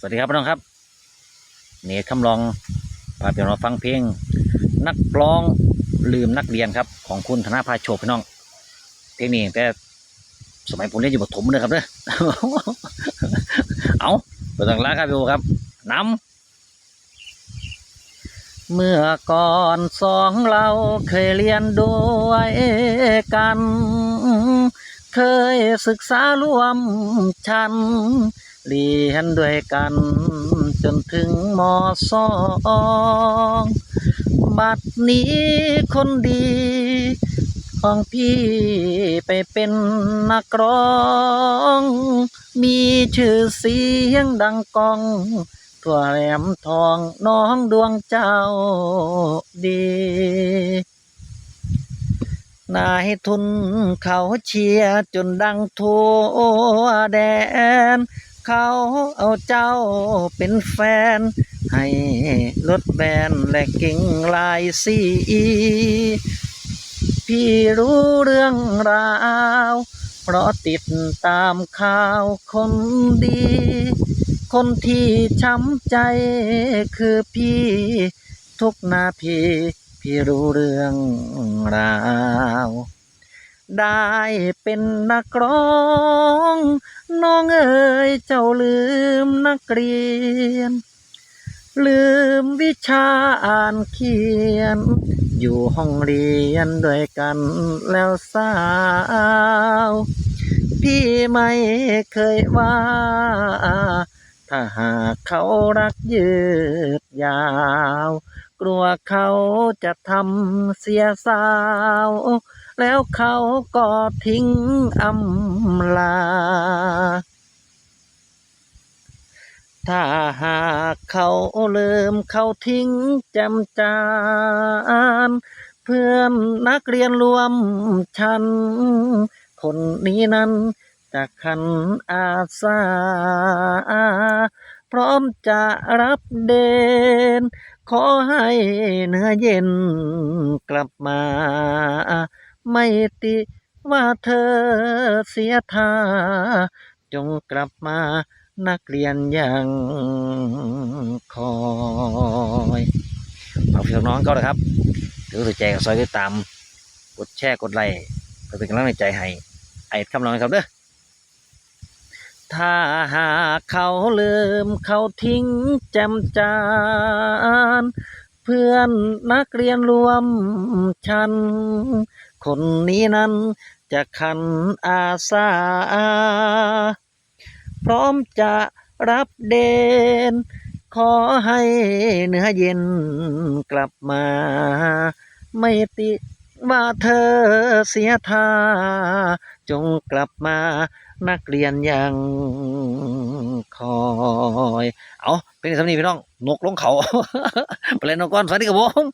สวัสดีครับพี่น้องครับเนทคำลองพาพี่น้องมาฟังเพลง นักร้องลืมนักเรียนครับ ของคุณธนาภาโชคพี่น้อง เพลงนี้แต่สมัยผมเรียนอยู่ประถมเลยครับเด้อเอาไปต่างลาครับพี่โอครับน้ำเมื่อก่อนสองเราเคยเรียนด้วยกัน เคยศึกษารวมชั้น เรียนด้วยกัน จนถึงมสองบัดนี้คนดีของพี่ไปเป็นนักร้อง มีชื่อเสียงดังกอง ทั่วแหลมทองน้องดวงเจ้าดี นายทุนเขาเชียร์จนดังทั่วแดน เขาเอาเจ้าเป็นแฟน ให้รถแบนและกิ่งลายสีพี่รู้เรื่องราว เพราะติดตามข่าวคนดี คนที่ช้ำใจคือพี่ ทุกนาทีพี่รู้เรื่องราว ได้เป็นนักร้อง น้องเอ๋ยเจ้าลืมนักเรียน ลืมวิชาอ่านเขียน อยู่ห้องเรียนด้วยกันแล้วสาว พี่ไม่เคยว่า ถ้าหากเขารักยืดยาว กลัวเขาจะทำเสียสาว แล้วเขาก็ทิ้งอำลา ถ้าหากเขาลืมเขาทิ้งจำจานเพื่อนนักเรียนรวมชั้นคนนี้นั้นจะขันอาสา พร้อมจะรับเดน ขอให้เนื้อเย็นกลับมา ไม่ติว่าเธอเสียท่า จงกลับมานักเรียนยังคอยฝากพี่น้องก็เลยครับถือถือใจกับซอยติดตาม กดแชร์กดไลค์เพื่อเป็นกำลังใจให้ ไอ้คำร้องนะครับเด้อถ้าหากเขาลืมเขาทิ้งจมจาน พื่อนนักเรียนรวมชั้นคนนี้นั้นจะขันอาสา พร้อมจะรับเดน ขอให้เนื้อเย็นกลับมา ไม่ติว่าเธอเสียท่า จงกลับมานักเรียนยังคอย เอาเป็นสำนีพี่น้อง นกลงเขาไปเล่นนกก้อนสวัสดีครับผม